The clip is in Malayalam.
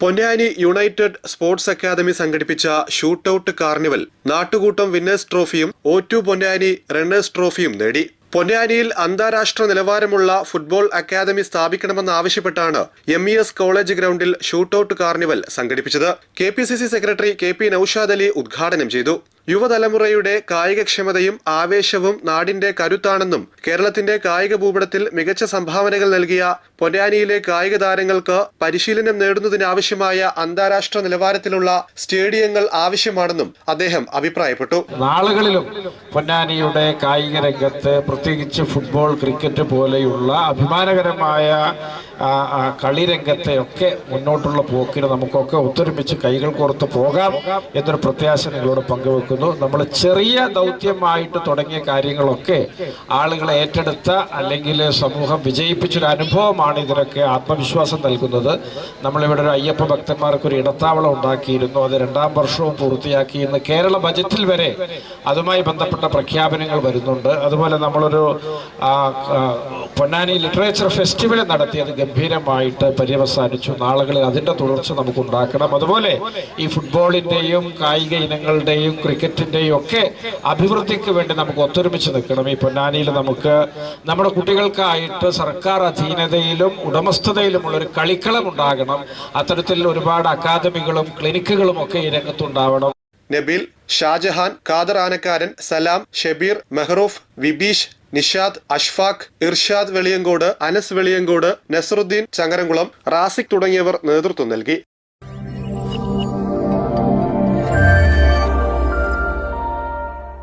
പൊന്നാനി യുണൈറ്റഡ് സ്പോർട്സ് അക്കാദമി സംഘടിപ്പിച്ച ഷൂട്ടൌട്ട് കാർണിവൽ നാട്ടുകൂട്ടം വിന്നേഴ്സ് ട്രോഫിയും ടു പൊന്നാനി റണ്ണേഴ്സ് ട്രോഫിയും നേടി. പൊന്നാനിയിൽ അന്താരാഷ്ട്ര നിലവാരമുള്ള ഫുട്ബോൾ അക്കാദമി സ്ഥാപിക്കണമെന്നാവശ്യപ്പെട്ടാണ് എം ഇ എസ് കോളേജ് ഗ്രൗണ്ടിൽ ഷൂട്ടൌട്ട് കാർണിവൽ സംഘടിപ്പിച്ചത്. K P C C secretary K P Noushad Ali ഉദ്ഘാടനം ചെയ്തു. യുവതലമുറയുടെ കായികക്ഷമതയും ആവേശവും നാടിന്റെ കരുത്താണെന്നും കേരളത്തിന്റെ കായിക ഭൂപടത്തിൽ മികച്ച സംഭാവനകൾ നൽകിയ പൊന്നാനിയിലെ കായിക താരങ്ങൾക്ക് പരിശീലനം നേടുന്നതിനാവശ്യമായ അന്താരാഷ്ട്ര നിലവാരത്തിലുള്ള സ്റ്റേഡിയങ്ങൾ ആവശ്യമാണെന്നും അദ്ദേഹം അഭിപ്രായപ്പെട്ടു. നാളുകളിലും പൊന്നാനിയുടെ കായിക രംഗത്ത് പ്രത്യേകിച്ച് ഫുട്ബോൾ ക്രിക്കറ്റ് പോലെയുള്ള അഭിമാനകരമായ ആ, ആ, കളി രംഗത്തെ ഒക്കെ മുന്നോട്ടുള്ള പോക്കിന് നമുക്കൊക്കെ ഒത്തൊരുമിച്ച് കൈകൾ കോർത്ത് പോകാം എന്നൊരു പ്രത്യാശ നിങ്ങളോട് പങ്കുവെക്കുന്നു. നമ്മൾ ചെറിയ ദൗത്യമായിട്ട് തുടങ്ങിയ കാര്യങ്ങളൊക്കെ ആളുകളെ ഏറ്റെടുത്ത അല്ലെങ്കിൽ സമൂഹം വിജയിപ്പിച്ചൊരു അനുഭവമാണ് ഇതിനൊക്കെ ആത്മവിശ്വാസം നൽകുന്നത്. നമ്മളിവിടെ ഒരു അയ്യപ്പ ഭക്തന്മാർക്ക് ഒരു ഇടത്താവളം ഉണ്ടാക്കിയിരുന്നു. അത് രണ്ടാം വർഷവും പൂർത്തിയാക്കി ഇന്ന് കേരള ബജറ്റിൽ വരെ അതുമായി ബന്ധപ്പെട്ട പ്രഖ്യാപനങ്ങൾ വരുന്നുണ്ട്. അതുപോലെ നമ്മളൊരു പൊന്നാനി ലിറ്ററേച്ചർ ഫെസ്റ്റിവൽ നടത്തി അത് ഗംഭീരമായിട്ട് പര്യവസാനിച്ചു. നാളുകളിൽ അതിന്റെ തുടർച്ച നമുക്ക് ഉണ്ടാക്കണം അതുപോലെ ഈ ഫുട്ബോളിന്റെയും കായിക ഇനങ്ങളുടെയും ക്രിക്കറ്റിന്റെയും ഒക്കെ അഭിവൃദ്ധിക്ക് വേണ്ടി നമുക്ക് ഒത്തൊരുമിച്ച് നിൽക്കണം. ഈ പൊന്നാനിയിൽ നമുക്ക് നമ്മുടെ കുട്ടികൾക്കായിട്ട് സർക്കാർ അധീനതയിലും ഉടമസ്ഥതയിലുമുള്ള ഒരു കളിക്കളം ഉണ്ടാകണം. അത്തരത്തിൽ ഒരുപാട് അക്കാദമികളും ക്ലിനിക്കുകളും ഒക്കെ ഈ രംഗത്തുണ്ടാവണം. നബീൽ ഷാജഹാൻ ഖാദർ ആനക്കാരൻ സലാം ഷബീർ മെഹ്റൂഫ് വിബീഷ് നിഷാദ് അഷ്ഫാഖ് ഇർഷാദ് വെളിയങ്കോട് അനസ് വെളിയങ്കോട് നസറുദ്ദീൻ ചങ്ങരംകുളം റാസിഖ് തുടങ്ങിയവർ നേതൃത്വം നൽകി.